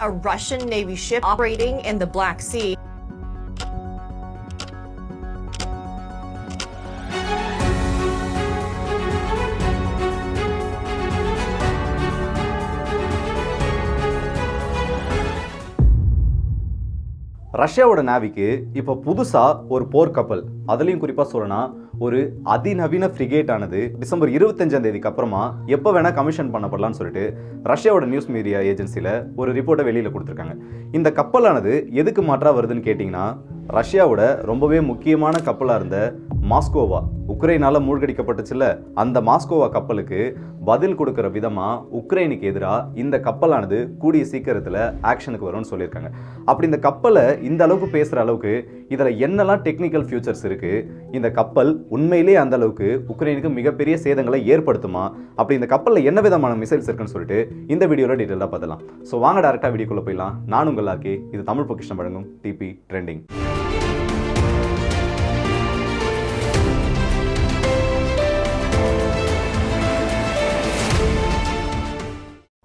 a Russian Navy ship operating in the Black Sea. ரஷ்யாவோட நாவிக்கு இப்போ புதுசாக ஒரு போர்க்கப்பல் அதுலேயும் குறிப்பாக சொல்லணும்னா ஒரு அதிநவீன ஃப்ரிகேட் ஆனது டிசம்பர் இருபத்தஞ்சாம் தேதிக்கு அப்புறமா எப்போ வேணால் கமிஷன் பண்ணப்படலாம்னு சொல்லிட்டு ரஷ்யாவோட நியூஸ் மீடியா ஏஜென்சியில் ஒரு ரிப்போர்ட்டை வெளியில் கொடுத்துருக்காங்க. இந்த கப்பலானது எதுக்கு மாற்றாக வருதுன்னு கேட்டிங்கன்னா ரஷ்யாவோட ரொம்பவே முக்கியமான கப்பலாக இருந்த மாஸ்கோவா. உக்ரைனால மூழ்கடிக்கப்பட்டுச்சுல்ல அந்த மாஸ்கோவா கப்பலுக்கு பதில் கொடுக்குற விதமாக உக்ரைனுக்கு எதிராக இந்த கப்பலானது கூடிய சீக்கிரத்தில் ஆக்ஷனுக்கு வரும்னு சொல்லியிருக்காங்க. அப்படி இந்த கப்பலை இந்த அளவுக்கு பேசுகிற அளவுக்கு இதில் என்னெல்லாம் டெக்னிக்கல் ஃபியூச்சர்ஸ் இருக்குது இந்த கப்பல் உண்மையிலேயே அந்த அளவுக்கு உக்ரைனுக்கு மிகப்பெரிய சேதங்களை ஏற்படுத்துமா அப்படி இந்த கப்பலில் என்ன விதமான மிசைல்ஸ் இருக்குன்னு சொல்லிட்டு இந்த வீடியோவில் டீட்டெயிலாக பார்த்தலாம் ஸோ வாங்க டேரெக்டாக வீடியோக்குள்ளே போயிடலாம். நான் உங்கள் ஆர்கே இது தமிழ் பொக்கிஷன் வழங்கும் டிபி ட்ரெண்டிங்.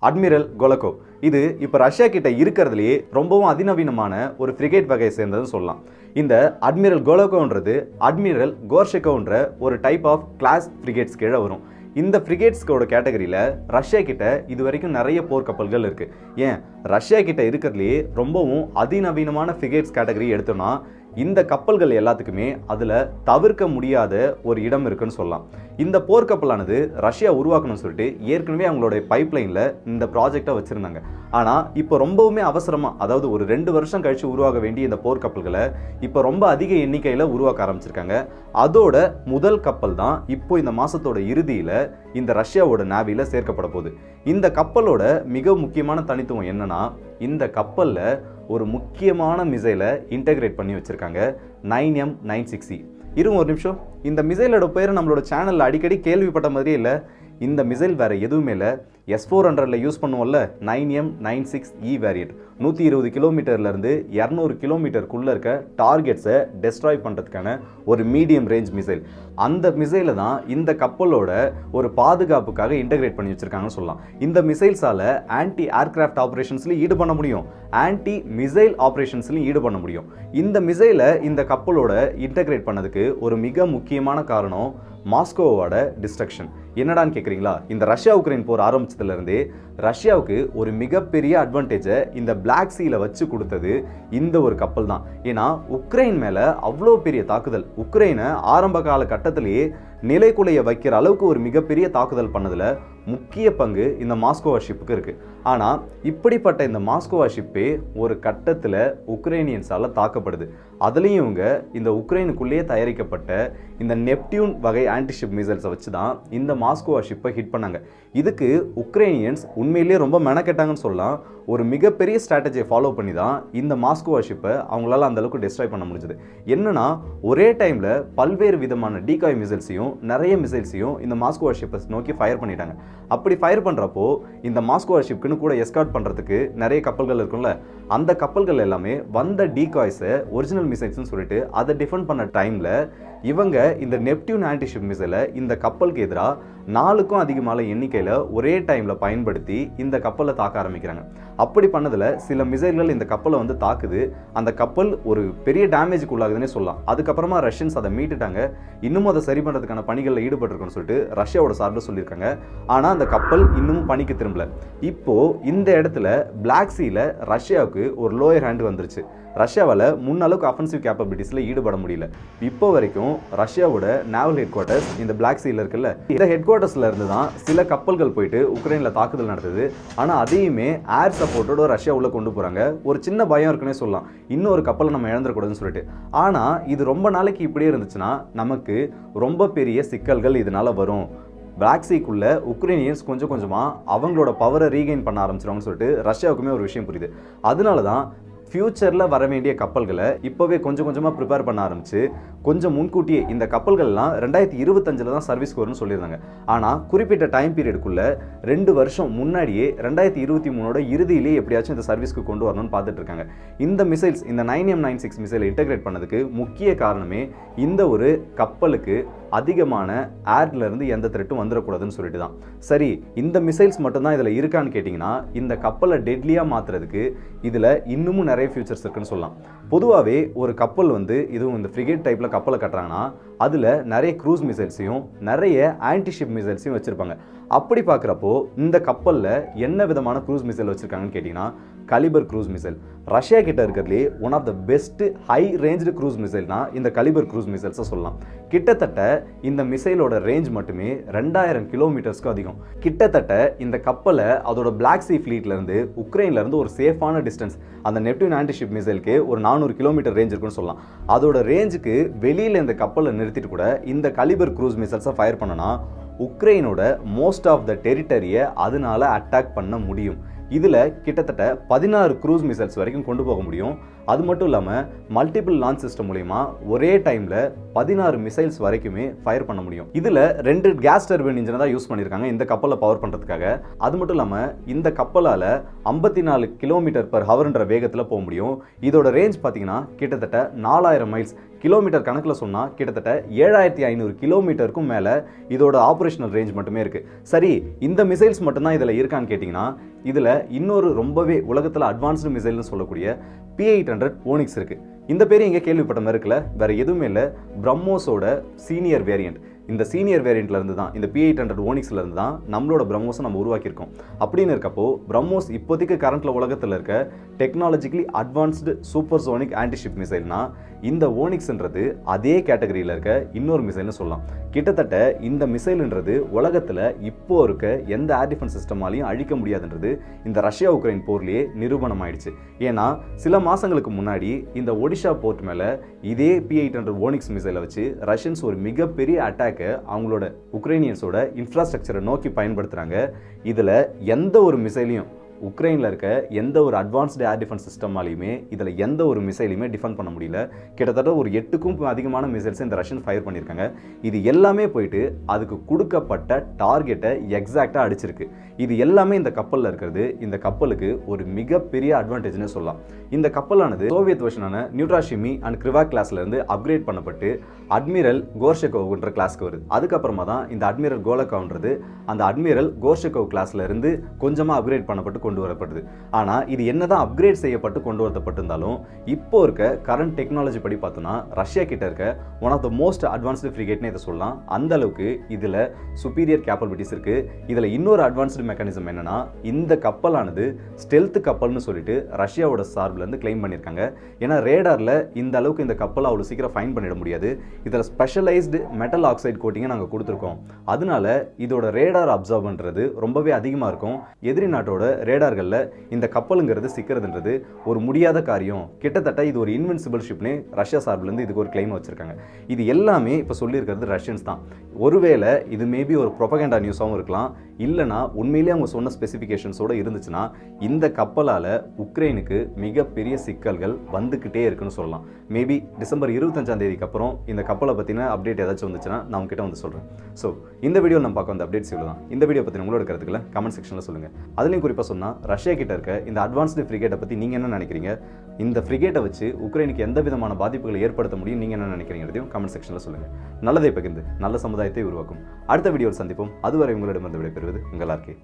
அட்மிரல் கொலகோ இது இப்போ ரஷ்யா கிட்ட இருக்கிறதுலையே ரொம்பவும் அதிநவீனமான ஒரு ஃப்ரிகேட் வகையை சேர்ந்ததுன்னு சொல்லலாம். இந்த அட்மிரல் கோலகோன்றது அட்மிரல் கோர்ஷெகோன்ற ஒரு டைப் ஆஃப் கிளாஸ் ஃப்ரிகேட்ஸ் கீழே வரும். இந்த ஃப்ரிகேட்ஸ்கோட கேட்டகரியில் ரஷ்யா கிட்ட இது வரைக்கும் நிறைய போர்க்கப்பல்கள் இருக்குது ஏன்? ரஷ்யா கிட்ட இருக்கிறதுலேயே ரொம்பவும் அதிநவீனமான ஃப்ரிகேட்ஸ் கேட்டகரி எடுத்தோம்னா இந்த கப்பல்கள் எல்லாத்துக்குமே அதில் தவிர்க்க முடியாத ஒரு இடம் இருக்குன்னு சொல்லலாம். இந்த போர்க்கப்பலானது ரஷ்யா உருவாக்கணும்னு சொல்லிட்டு ஏற்கனவே அவங்களுடைய பைப்லைனில் இந்த ப்ராஜெக்டை வச்சுருந்தாங்க. ஆனால் இப்போ ரொம்பவுமே அவசரமாக அதாவது ஒரு ரெண்டு வருஷம் கழித்து உருவாக வேண்டிய இந்த போர்க்கப்பல்களை இப்போ ரொம்ப அதிக எண்ணிக்கையில் உருவாக்க ஆரம்பிச்சிருக்காங்க. அதோட முதல் கப்பல் தான் இப்போ இந்த மாதத்தோட இறுதியில் இந்த ரஷ்யாவோட நாவியில் சேர்க்கப்பட போகுது. இந்த கப்பலோட மிக முக்கியமான தனித்துவம் என்னன்னா இந்த கப்பலில் ஒரு முக்கியமான மிசைலை இன்டகிரேட் பண்ணி வச்சுருக்காங்க. நைன் எம் நைன் சிக்ஸி இருங்க ஒரு நிமிஷம். இந்த மிசைலோட பேர் நம்மளோட சேனலில் அடிக்கடி கேள்விப்பட்ட மாதிரியே இல்லை. இந்த மிசைல் வேறு எதுவுமே இல்லை. எஸ் ஃபோர் ஹண்ட்ரடில் யூஸ் பண்ணுவோம்ல nine M nine six E variant நூற்றி இருபது கிலோமீட்டர்லேருந்து இரநூறு கிலோமீட்டருக்குள்ளே இருக்க டார்கெட்ஸை டெஸ்ட்ராய் பண்ணுறதுக்கான ஒரு மீடியம் ரேஞ்ச் மிசைல் அந்த மிசைலை தான் இந்த கப்பலோட ஒரு பாதுகாப்புக்காக இன்டகிரேட் பண்ணி வச்சுருக்காங்கன்னு சொல்லலாம். இந்த மிசைல்ஸால் ஆன்டி ஏர்கிராஃப்ட் ஆப்ரேஷன்ஸ்லையும் ஈடு பண்ண முடியும். ஆன்டி மிசைல் ஆப்ரேஷன்ஸ்லையும் ஈடு பண்ண முடியும். இந்த மிசைலை இந்த கப்பலோட இன்டகிரேட் பண்ணதுக்கு ஒரு மிக முக்கியமான காரணம் மாஸ்கோவோட டிஸ்ட்ரக்ஷன் என்னடான்னு கேட்குறீங்களா இந்த ரஷ்யா உக்ரைன் போர் ஆரம்பிச்சதுலேருந்தே ரஷ்யாவுக்கு ஒரு மிகப்பெரிய அட்வான்டேஜை இந்த பிளாக் சீல வச்சு கொடுத்தது இந்த ஒரு கப்பல் தான் ஏன்னா உக்ரைன் மேலே அவ்வளோ பெரிய தாக்குதல். உக்ரைனை ஆரம்ப கால கட்டத்திலேயே நிலைக்குலைய வைக்கிற அளவுக்கு ஒரு மிகப்பெரிய தாக்குதல் பண்ணதில் முக்கிய பங்கு இந்த மாஸ்கோவா ஷிப்புக்கு இருக்குது ஆனால் இப்படிப்பட்ட இந்த மாஸ்கோவா ஷிப்பே ஒரு கட்டத்தில் உக்ரைனியன்ஸால் தாக்கப்படுது. அதுலேயும் இவங்க இந்த உக்ரைனுக்குள்ளேயே தயாரிக்கப்பட்ட இந்த நெப்டியூன் வகை ஆன்டிஷிப் மிசைல்ஸை வச்சு தான் இந்த மாஸ்கோவா ஷிப்பை ஹிட் பண்ணாங்க. இதுக்கு உக்ரைனியன்ஸ் உண்மையிலேயே ரொம்ப மெனக்கெட்டாங்கன்னு சொல்லலாம். ஒரு மிகப்பெரிய ஸ்ட்ராட்டஜியை ஃபாலோ பண்ணி தான் இந்த மாஸ்கோவா ஷிப்பை அவங்களால அந்த அளவுக்கு டெஸ்ட்ராய் பண்ண முடிஞ்சது. என்னன்னா ஒரே டைமில் பல்வேறு விதமான டீகாய் மிசைல்ஸையும் நிறைய மிசைல்ஸையும் இந்த மாஸ்கோவா ஷிப்பை நோக்கி ஃபயர் பண்ணிட்டாங்க. அப்படி ஃபயர் பண்ணுறப்போ இந்த மாஸ்கோவா ஷிப்புக்குன்னு கூட எஸ்கார்ட் பண்ணுறதுக்கு நிறைய கப்பல்கள் இருக்கும்ல அந்த கப்பல்கள் எல்லாமே வந்த டீகாய்ஸை ஒரிஜினல் மிசைல்ஸ்னு சொல்லிட்டு அதை டிஃபெண்ட் பண்ண டைமில் இவங்க இந்த நெப்டியூன் ஆன்டிஷிப் மிசைலை இந்த கப்பலுக்கு எதிராக நாலுக்கும் அதிகமான எண்ணிக்கையில் ஒரே டைமில் பயன்படுத்தி இந்த கப்பலை தாக்க ஆரம்பிக்கிறாங்க. அப்படி பண்ணதில் சில மிசைல்கள் இந்த கப்பலை வந்து தாக்குது. அந்த கப்பல் ஒரு பெரிய டேமேஜுக்கு உள்ளாகுதுன்னே சொல்லலாம். அதுக்கப்புறமா ரஷ்யன்ஸ் அதை மீட்டுட்டாங்க. இன்னும் அதை சரி பண்ணுறதுக்கான பணிகளில் ஈடுபட்டிருக்குன்னு சொல்லிட்டு ரஷ்யாவோட சார்பில் சொல்லியிருக்காங்க. ஆனால் அந்த கப்பல் இன்னும் பணிக்கு திரும்பல. இப்போது இந்த இடத்துல பிளாக் சீல ரஷ்யாவுக்கு ஒரு லோயர் ஹேண்ட் வந்துருச்சு. ரஷ்யாவால் முன்னளவுக்கு அஃபென்சிவ் கேப்பபிலிட்டிஸில் ஈடுபட முடியல. இப்போ வரைக்கும் ரஷ்யாவோட நேவல் ஹெட் குவார்ட்டர்ஸ் இந்த பிளாக் சீல இருக்குல்ல இந்த ஹெட் குவார்ட்டர்ஸ்ல இருந்து தான் சில கப்பல்கள் போயிட்டு உக்ரைனில் தாக்குதல் நடத்துது. ஆனால் அதையுமே ஏர் சப்போர்ட்டோட ரஷ்யா உள்ள கொண்டு போகிறாங்க ஒரு சின்ன பயம் இருக்குன்னே சொல்லலாம். இன்னொரு கப்பலை நம்ம இழந்துடக்கூடாதுன்னு சொல்லிட்டு. ஆனால் இது ரொம்ப நாளைக்கு இப்படியே இருந்துச்சுன்னா நமக்கு ரொம்ப பெரிய சிக்கல்கள் இதனால வரும். பிளாக் சீக்குள்ளே உக்ரைனியன்ஸ் கொஞ்சம் கொஞ்சமாக அவங்களோட பவரை ரீகெயின் பண்ண ஆரம்பிச்சிருவாங்கன்னு சொல்லிட்டு ரஷ்யாவுக்குமே ஒரு விஷயம் புரியுது. அதனால தான் ஃப்யூச்சரில் வர வேண்டிய கப்பல்களை இப்போவே கொஞ்சம் கொஞ்சமாக ப்ரிப்பேர் பண்ண ஆரம்பிச்சு கொஞ்சம் முன்கூட்டியே இந்த கப்பல்கள்லாம் ரெண்டாயிரத்தி இருபத்தஞ்சில் தான் சர்வீஸ்க்கு வரும்னு சொல்லியிருந்தாங்க. ஆனால் குறிப்பிட்ட டைம் பீரியடுக்குள்ளே ரெண்டு வருஷம் முன்னாடியே ரெண்டாயிரத்தி இருபத்தி மூணோட இறுதியிலேயே எப்படியாச்சும் இந்த சர்வீஸ்க்கு கொண்டு வரணும்னு பார்த்துட்டு இருக்காங்க. இந்த மிசைல்ஸ் இந்த நைன் எம் நைன் சிக்ஸ் மிசைலை இன்டகிரேட் பண்ணதுக்கு முக்கிய காரணமே இந்த ஒரு கப்பலுக்கு அதிகமான ஏர்லேருந்து எந்த த்ரெட்டும் வந்துடக்கூடாதுன்னு சொல்லிட்டு தான் சரி இந்த மிசைல்ஸ் மட்டும்தான் இதில் இருக்கான்னு கேட்டிங்கன்னா இந்த கப்பலை டெட்லியாக மாற்றுறதுக்கு இதில் இன்னமும் நிறைய ஃபியூச்சர்ஸ் இருக்குன்னு சொல்லலாம். பொதுவாகவே ஒரு கப்பல் வந்து இதுவும் இந்த ஃப்ரிகேட் டைப்பில் கப்பலை கட்டுறாங்கன்னா அதில் நிறைய க்ரூஸ் மிசைல்ஸையும் நிறைய ஆன்டிஷிப் மிசைல்ஸையும் வச்சுருப்பாங்க. அப்படி பார்க்குறப்போ இந்த கப்பலில் என்ன விதமான க்ரூஸ் மிசைல் வச்சுருக்காங்கன்னு கேட்டிங்கன்னா கலிபர் க்ரூஸ் மிசைல் ரஷ்யா கிட்ட இருக்கிறதுலே one of the best high range cruise மிசைல்னா இந்த கலிபர் க்ரூஸ் மிசைல்ஸை சொல்லலாம். கிட்டத்தட்ட இந்த மிசைலோட ரேஞ்ச் மட்டுமே ரெண்டாயிரம் கிலோமீட்டர்ஸ்க்கு அதிகம். கிட்டத்தட்ட இந்த கப்பலை அதோட பிளாக் சி ஃப்ளீட்லேருந்து உக்ரைன்லேருந்து ஒரு சேஃபான டிஸ்டன்ஸ் அந்த நெப்டியூன் ஆன்டிஷிப் மிசைலுக்கு ஒரு நானூறு கிலோமீட்டர் ரேஞ்ச் இருக்குன்னு சொல்லலாம். அதோட ரேஞ்சுக்கு வெளியில் இந்த கப்பலை நிறுத்திட்டு கூட இந்த கலிபர் க்ரூஸ் மிசைல்ஸை ஃபயர் பண்ணனா உக்ரைனோட மோஸ்ட் ஆஃப் த டெரிட்டரியை அதனால அட்டாக் பண்ண முடியும். இதில் கிட்டத்தட்ட பதினாறு க்ரூஸ் மிசைல்ஸ் வரைக்கும் கொண்டு போக முடியும். அது மட்டும் இல்லாமல் மல்டிபிள் லான்ச் சிஸ்டம் மூலயமா ஒரே டைமில் பதினாறு மிசைல்ஸ் வரைக்குமே ஃபயர் பண்ண முடியும். இதில் ரெண்டு கேஸ் டர்பின் இன்ஜினை தான் யூஸ் பண்ணியிருக்காங்க இந்த கப்பலை பவர் பண்ணுறதுக்காக அது மட்டும் இல்லாமல் இந்த கப்பலால் ஐம்பத்தி நாலு கிலோமீட்டர் பர் ஹவர்ன்ற வேகத்தில் போக முடியும். இதோட ரேஞ்ச் பார்த்தீங்கன்னா கிட்டத்தட்ட நாலாயிரம் மைல்ஸ் கிலோமீட்டர் கணக்கில் சொன்னால் கிட்டத்தட்ட ஏழாயிரத்தி ஐநூறு கிலோமீட்டருக்கும் மேலே இதோட ஆப்ரேஷனல் ரேஞ்ச் மட்டுமே இருக்குது சரி இந்த மிசைல்ஸ் மட்டும்தான் இதில் இருக்கான்னு கேட்டிங்கன்னா இதில் இன்னொரு ரொம்பவே உலகத்தில் அட்வான்ஸ்டு மிசைல்னு சொல்லக்கூடிய பி எயிட் ஹண்ட்ரட் ஓனிக்ஸ் இருக்குது இந்த பேர் இங்கே கேள்விப்பட்ட மாதிரி இருக்குல்ல வேறு எதுவுமே இல்லை பிரம்மோஸோட சீனியர் வேரியண்ட் இந்த சீனியர் வேரியண்ட்லேருந்து தான் இந்த பி எயிட் ஹண்ட்ரட் ஓனிக்ஸ்லேருந்து தான் நம்மளோட பிரம்மோஸை நம்ம உருவாக்கியிருக்கோம். அப்படின்னு இருக்கப்போ பிரம்மோஸ் இப்போதைக்கு கரண்ட்டில் உலகத்தில் இருக்க technologically advanced supersonic antiship மிசைல்னா இந்த ஓனிக்ஸ்ன்றது அதே கேட்டகரியில் இருக்க இன்னொரு மிசைல்னு சொல்லலாம். கிட்டத்தட்ட இந்த மிசைலுன்றது உலகத்தில் இப்போ இருக்க எந்த ஏர் டிஃபென்ஸ் சிஸ்டமாலையும் அழிக்க முடியாதுன்றது இந்த ரஷ்யா உக்ரைன் போர்லேயே நிரூபணம் ஆயிடுச்சு ஏன்னா சில மாதங்களுக்கு முன்னாடி இந்த ஒடிஷா போர்ட் மேலே இதே பி எயிட் ஹண்ட்ரட் ஓனிக்ஸ் மிசைலை வச்சு ரஷ்யன்ஸ் ஒரு மிகப்பெரிய அட்டாக்கை அவங்களோட உக்ரைனியன்ஸோட இன்ஃப்ராஸ்ட்ரக்சரை நோக்கி பயன்படுத்துகிறாங்க இதில் எந்த ஒரு மிசைலையும் உக்ரைனில் இருக்க எந்த ஒரு அட்வான்ஸ்டு ஏர் டிஃபென்ஸ் சிஸ்டமாலையுமே இதில் எந்த ஒரு மிசைலையுமே டிஃபெண்ட் பண்ண முடியல. கிட்டத்தட்ட ஒரு எட்டுக்கும் அதிகமான மிசைல்ஸ் இந்த ரஷ்யன் ஃபயர் பண்ணியிருக்காங்க. இது எல்லாமே போயிட்டு அதுக்கு கொடுக்கப்பட்ட டார்கெட்டை எக்ஸாக்டாக அடிச்சிருக்கு. இது எல்லாமே இந்த கப்பலில் இருக்கிறது. இந்த கப்பலுக்கு ஒரு மிகப்பெரிய அட்வான்டேஜ்னு சொல்லலாம். இந்த கப்பலானது சோவியத் வருஷனான நியூட்ராஷிமி அண்ட் கிரிவா கிளாஸ்லேருந்து அப்கிரேட் பண்ணப்பட்டு அட்மிரல் கோர்ஷெகோவ்ன்ற கிளாஸ்க்கு வருது. அதுக்கப்புறமா தான் இந்த அட்மிரல் கோலக்காவ்ன்றது அந்த அட்மிரல் கோர்ஷெகோவ் கிளாஸ்லேருந்து கொஞ்சமாக அப்கிரேட் பண்ணப்பட்டு கொண்டு வரப்படுது ஆனால் இது என்னதான் அப்கிரேட் செய்யப்பட்டு கொண்டு வரப்பட்டிருந்தாலும் இப்போ இருக்க கரண்ட் டெக்னாலஜி படி பார்த்தோம்னா ரஷ்யா கிட்ட இருக்க one of the most advanced ஃப்ரிகேட்னு இதை சொல்லலாம். அந்த அளவுக்கு இதில் சுப்பீரியர் கேப்பபிலிட்டிஸ் இருக்கு. இதில் இன்னொரு அட்வான்ஸ்டு மெக்கானிசம் என்னென்னா இந்த கப்பலானது ஸ்டெல்த் கப்பல்னு சொல்லிட்டு ரஷ்யாவோட சார்பில் இருந்து கிளைம் பண்ணியிருக்காங்க. ஏன்னா ரேடாரில் இந்த அளவுக்கு இந்த கப்பலை அவ்வளோ சீக்கிரம் ஃபைன் பண்ணிட முடியாது. இதில் ஸ்பெஷலைஸ்டு மெட்டல் ஆக்சைடு கோட்டிங்கை நாங்கள் கொடுத்துருக்கோம். அதனால இதோட ரேடார் அப்சர்வ்ன்றது ரொம்பவே அதிகமாக இருக்கும். எதிரி நாட்டோட ரேடார் ரேடார்களில் இந்த கப்பலுங்கிறது சிக்கிறதுன்றது ஒரு முடியாத காரியம். கிட்டத்தட்ட இது ஒரு இன்வென்சிபிள் ஷிப்னு ரஷ்யா சார்பிலேருந்து இதுக்கு ஒரு கிளைம் வச்சிருக்காங்க. இது எல்லாமே இப்போ சொல்லியிருக்கிறது ரஷ்யன்ஸ் தான். ஒருவேளை இது மேபி ஒரு ப்ரொபகேண்டா நியூஸாகவும் இருக்கலாம். இல்லைனா உண்மையிலேயே அவங்க சொன்ன ஸ்பெசிஃபிகேஷன்ஸோடு இருந்துச்சுன்னா இந்த கப்பலால் உக்ரைனுக்கு மிகப்பெரிய சிக்கல்கள் வந்துக்கிட்டே இருக்குன்னு சொல்லலாம். மேபி டிசம்பர் இருபத்தஞ்சாம் தேதிக்கு அப்புறம் இந்த கப்பலை பற்றின அப்டேட் ஏதாச்சும் வந்துச்சுன்னா நான் உங்ககிட்ட வந்து சொல்கிறேன் ஸோ இந்த வீடியோ நம்ம பார்க்க வந்த அப்டேட்ஸ் இவ்வளோ தான் இந்த வீடியோ பற்றி உங்களோட கருத்துக்களை கமெண்ட் செக்ஷனில் சொல்லுங்கள் அதுலேயும் குறிப்பாக சொன்னால் ரஷ்யா கிட்ட இருக்க இந்த அட்வான்ஸ்டு ஃப்ரிகேட்டை பற்றி நீங்கள் என்ன நினைக்கிறீங்க? இந்த ஃப்ரிகேட்டை வச்சு உக்ரைனுக்கு எந்த விதமான பாதிப்புகளை ஏற்படுத்த முடியும்? நீங்கள் என்ன நினைக்கிறீங்கிறதையும் கமெண்ட் செக்ஷனில் சொல்லுங்கள் நல்லதை பகிர்ந்து நல்ல சமுதாயத்தை உருவாக்கும். அடுத்த வீடியோவில் சந்திப்போம். அதுவரை உங்களிடமிருந்து விடைபெறுவது உங்கள் ஆர்கே